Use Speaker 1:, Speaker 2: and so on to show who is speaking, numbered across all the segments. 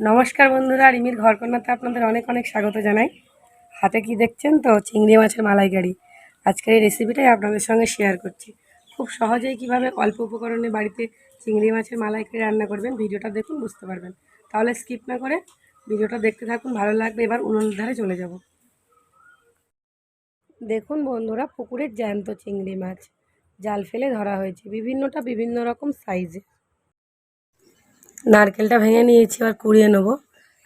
Speaker 1: নমস্কার বন্ধুরা, রিমির ঘরকন্যাতে আপনাদের অনেক অনেক স্বাগত জানাই। হাতে কি দেখছেন তো? চিংড়ি মাছের মালাইকারি। আজকের এই রেসিপিটাই আপনাদের সঙ্গে শেয়ার করছি। খুব সহজেই কীভাবে অল্প উপকরণে বাড়িতে চিংড়ি মাছের মালাইকারি রান্না করবেন, ভিডিওটা দেখুন, বুঝতে পারবেন। তাহলে স্কিপ না করে ভিডিওটা দেখতে থাকুন, ভালো লাগবে। এবার উনুনের ধারে চলে যাব। দেখুন বন্ধুরা, পুকুরের জ্যান্ত চিংড়ি মাছ। জাল ফেলে ধরা হয়েছে, বিভিন্নটা বিভিন্ন রকম সাইজে নারকেলটা ভেঙে নিয়েছি আর কুড়িয়ে নেব।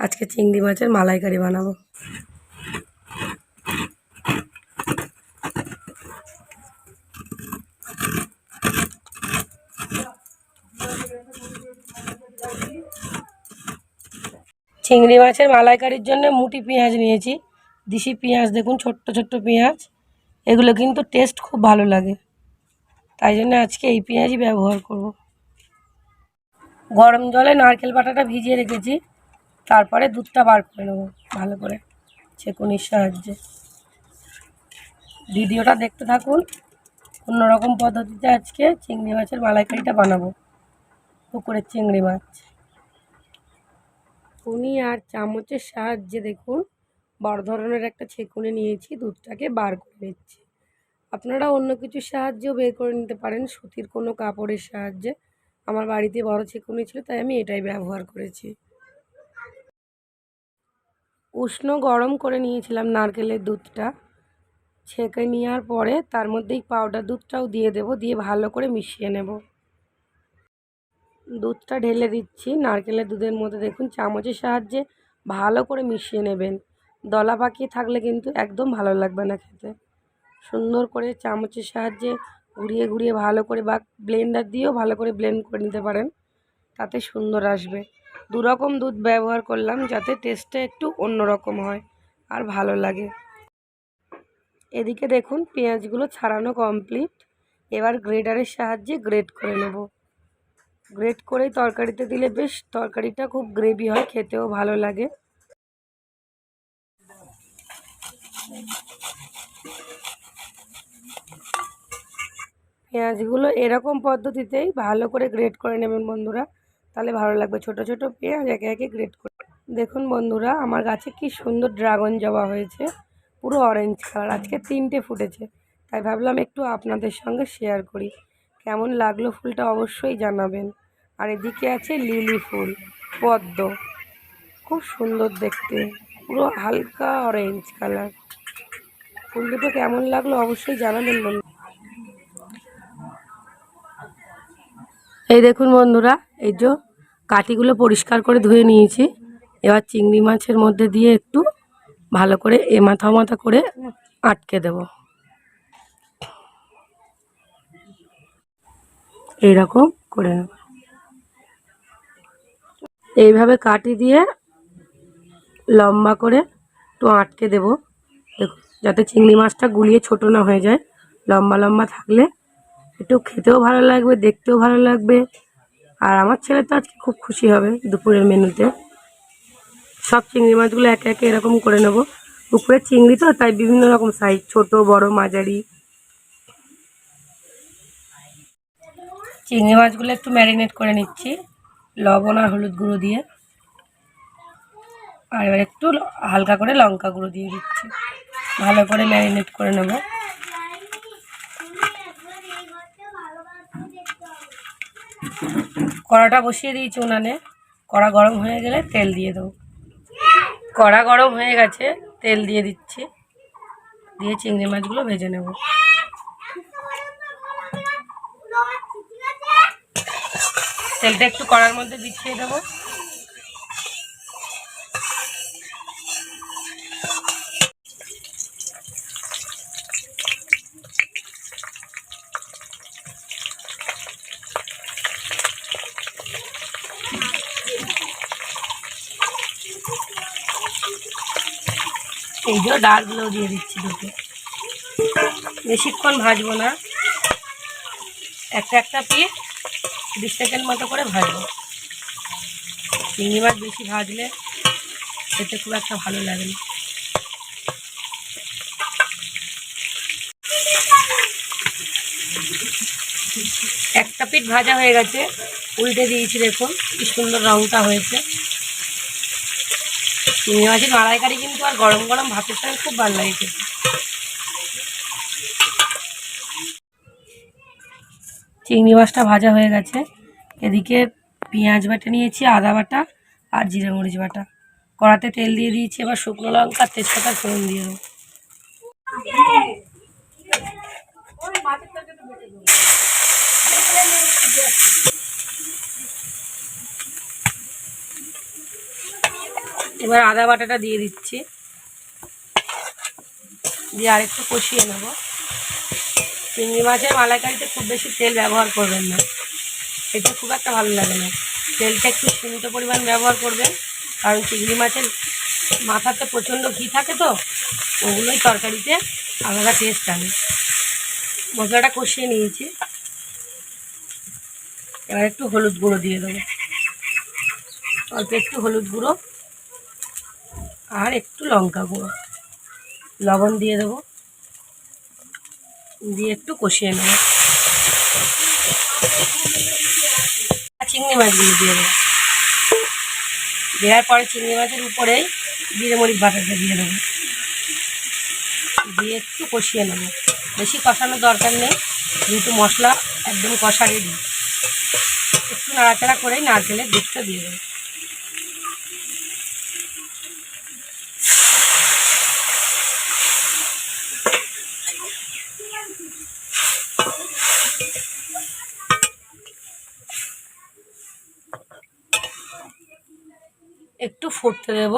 Speaker 1: আজকে চিংড়ি মাছের মালাইকারি বানাবো। চিংড়ি মাছের মালাইকারির জন্য মুটি পেঁয়াজ নিয়েছি। দিশি পেঁয়াজ, দেখুন, ছোট্ট ছোট্ট পেঁয়াজ। এগুলো কিন্তু টেস্ট খুব ভালো লাগে। তাই জন্য আজকে এই পেঁয়াজই ব্যবহার করব। গরম জলে নারকেল বাটাটা ভিজিয়ে রেখেছি। তারপরে দুধটা বার করে নেব, ভালো করে। ছেকুনির সাহায্যে। ভিডিওটা দেখতে থাকুন। অন্যরকম পদ্ধতিতে আজকে চিংড়ি মাছের মালাইকারিটা বানাবো। পুকুরের চিংড়ি মাছ। ছেকুনি আর চামচের সাহায্যে দেখুন, বড় ধরনের একটা ছেকুনি নিয়েছি, দুধটাকে বার করে নিচ্ছি। আপনারা অন্য কিছুর সাহায্যেও বের করে নিতে পারেন, সুতির কোনো কাপড়ের সাহায্যে। আমার বাড়িতে বড় ছেকুনি ছিল, তাই আমি এটাই ব্যবহার করেছি। উষ্ণ গরম করে নিয়েছিলাম নারকেলের দুধটা। ছেঁকে নেওয়ার পরে তার মধ্যেই পাউডার দুধটাও দিয়ে দেব, দিয়ে ভালো করে মিশিয়ে নেব। দুধটা ঢেলে দিচ্ছি, নারকেলের দুধের মধ্যে দেখুন চামচের সাহায্যে ভালো করে মিশিয়ে নেবেন। দলা পাকিয়ে থাকলে কিন্তু একদম ভালো লাগবে না খেতে। সুন্দর করে চামচের সাহায্যে ঘুরিয়ে ঘুরিয়ে ভালো করে বা ব্লেন্ডার দিয়েও ভালো করে ব্লেন্ড করে নিতে পারেন। তাতে সুন্দর আসবে। দু রকম দুধ ব্যবহার করলাম যাতে টেস্টটা একটু অন্যরকম হয় আর ভালো লাগে। এদিকে দেখুন পেঁয়াজগুলো ছাড়ানো কমপ্লিট এবার গ্রেডারের সাহায্যে গ্রেড করে নেব। গ্রেড করেই তরকারিতে দিলে বেশ তরকারিটা খুব গ্রেভি হয়, খেতেও ভালো লাগে। পেঁয়াজগুলো এরকম পদ্ধতিতেই ভালো করে গ্রেড করে নেবেন বন্ধুরা। তাহলে ভালো লাগবে। ছোট ছোট পেঁয়াজ একে একে গ্রেড করে দেখুন বন্ধুরা, আমার গাছে কি সুন্দর ড্রাগন জবা হয়েছে। পুরো অরেঞ্জ কালার আজকে তিনটে ফুটেছে। তাই ভাবলাম একটু আপনাদের সঙ্গে শেয়ার করি। কেমন লাগল ফুলটা অবশ্যই জানাবেন। আর এদিকে আছে লিলি ফুল, পদ্ম। খুব সুন্দর দেখতে। পুরো হালকা অরেঞ্জ কালার ফুল দুটো কেমন লাগল অবশ্যই জানাবেন বন্ধু এই দেখুন বন্ধুরা, এই যে কাটিগুলো পরিষ্কার করে ধুয়ে নিয়েছি। এবার চিংড়ি মাছের মধ্যে দিয়ে একটু ভালো করে এ মাথা মাথা করে আটকে দেব। এইরকম করে নেব। এইভাবে কাটি দিয়ে লম্বা করে একটু আটকে দেব। দেখুন, যাতে চিংড়ি মাছটা গুলিয়ে ছোট না হয়ে যায়। লম্বা লম্বা থাকলে একটু খেতেও ভালো লাগবে, দেখতেও ভালো লাগবে। আর আমার ছেলে তো আজকে খুব খুশি হবে দুপুরের মেনুতে। সব চিংড়ি মাছগুলো একে একে এরকম করে নেব। পুকুরের চিংড়ি তো, তাই বিভিন্ন রকম সাইজ ছোট, বড়, মাঝারি। চিংড়ি মাছগুলো একটু ম্যারিনেট করে নিচ্ছি, লবণ আর হলুদ গুঁড়ো দিয়ে। আর এবার একটু হালকা করে লঙ্কা গুঁড়ো দিয়ে দিচ্ছি। ভালো করে ম্যারিনেট করে নেব। কড়াটা বসিয়ে দিয়েছি উনানে। কড়া গরম হয়ে গেলে তেল দিয়ে দেবো। কড়া গরম হয়ে গেছে, তেল দিয়ে দিচ্ছি। দিয়ে চিংড়ি মাছগুলো ভেজে নেব। তেলটা একটু কড়ার মধ্যে বিছিয়ে দেবো। এই যে ডালগুলো দিয়ে দিচ্ছি দুটো বেশিক্ষণ ভাজবো না। একটা একটা পিস বিশ সেকেন্ড মতো করে ভাজবো। চিংড়ি মাছ বেশি ভাজলে খেতে খুব একটা ভালো লাগে না। একটা পিঠ ভাজা হয়ে গেছে, উল্টে দিয়েছি দেখুন, কি সুন্দর রঙটা হয়েছে। চিংড়ি মাছের মালাইকারি কিন্তু আর গরম গরম ভাতের সঙ্গে খুব ভালো লাগে চিংড়ি মাছটা ভাজা হয়ে গেছে। এদিকে পেঁয়াজ বাটা নিয়েছি, আদা বাটা আর জিরে মরিচ বাটা। কড়াতে তেল দিয়ে দিয়েছি, এবার শুকনো লঙ্কা তেজপাতা ফোড়ন দিয়ে দেবো। এবার আদা বাটাটা দিয়ে দিচ্ছি। দিয়ে আরেকটু কষিয়ে নেব। চিংড়ি মাছের মালাইকারিতে খুব বেশি তেল ব্যবহার করবেন না। এটা খুব একটা ভালো লাগে না। তেলটা একটু সীমিত পরিমাণ ব্যবহার করবেন। কারণ চিংড়ি মাছের মাথাতে প্রচণ্ড ঘি থাকে তো, ওগুলোই তরকারিতে আলাদা টেস্ট আনে। মশলাটা কষিয়ে নিয়েছি। এবার একটু হলুদ গুঁড়ো দিয়ে দেবো। অল্প একটু হলুদ গুঁড়ো। আর একটু লঙ্কা গুঁড়ো। লবণ দিয়ে দেবো। দিয়ে একটু কষিয়ে নেব। চিংড়ি মাছগুলো দিয়ে দেবো। দেওয়ার পরে চিংড়ি মাছের উপরেই জিরে মরিচ বাটাটা দিয়ে দেবো। দিয়ে একটু কষিয়ে নেব। বেশি কষানোর দরকার নেই। যেহেতু মশলা একদম কষা রেডি একটু নাড়াচাড়া করেই নারকেলের দুধটা দিয়ে দেবো। একটু ফুটতে দেব।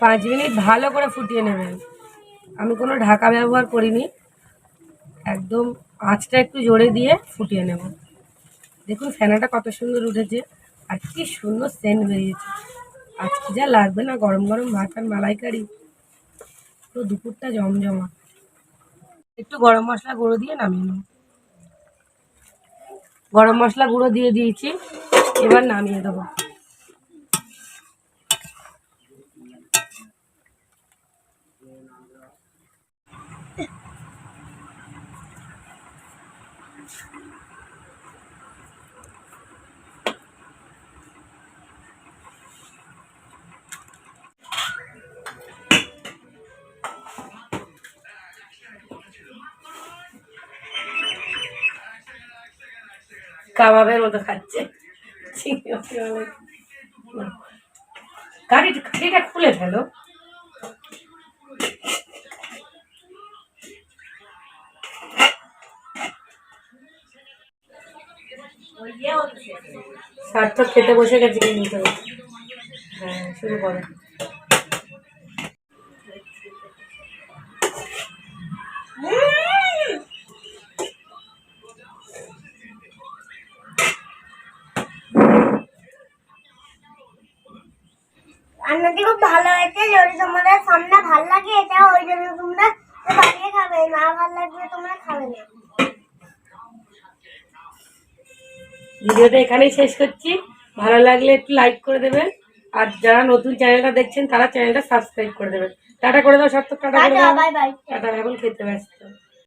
Speaker 1: পাঁচ মিনিট ভালো করে ফুটিয়ে নেবেন। আমি কোনো ঢাকা ব্যবহার করিনি। একদম আঁচটা একটু জোরে দিয়ে ফুটিয়ে নেব। দেখুন ফ্যানাটা কত সুন্দর উঠেছে। আর কি সুন্দর সেন্ট বেরিয়েছে। আজকে যা লাগবে না গরম গরম ভাত আর মালাইকারি। তো দুপুরটা জমজমা একটু গরম মশলা গুঁড়ো দিয়ে নামিয়ে নেব গরম মশলা গুঁড়ো দিয়ে দিয়েছি, এবার নামিয়ে দেবো। কাবাবের মতো খাচ্ছে। মালাইকারি। গাড়িটা খুলে ফেলো। সার্থক খেতে বসে গেছে, কিন্তু। হ্যাঁ শুরু করো।
Speaker 2: ভালো লাগলে তোমরা খাবে না।
Speaker 1: ভিডিওটা এখানেই শেষ করছি। ভালো লাগলে একটু লাইক করে দেবেন। আর যারা নতুন চ্যানেলটা দেখছেন তারা চ্যানেলটা সাবস্ক্রাইব করে দেবেন। টাটা করে দাও সব টাটা করে দাও। টাটা এখন খেতে ব্যস্ত।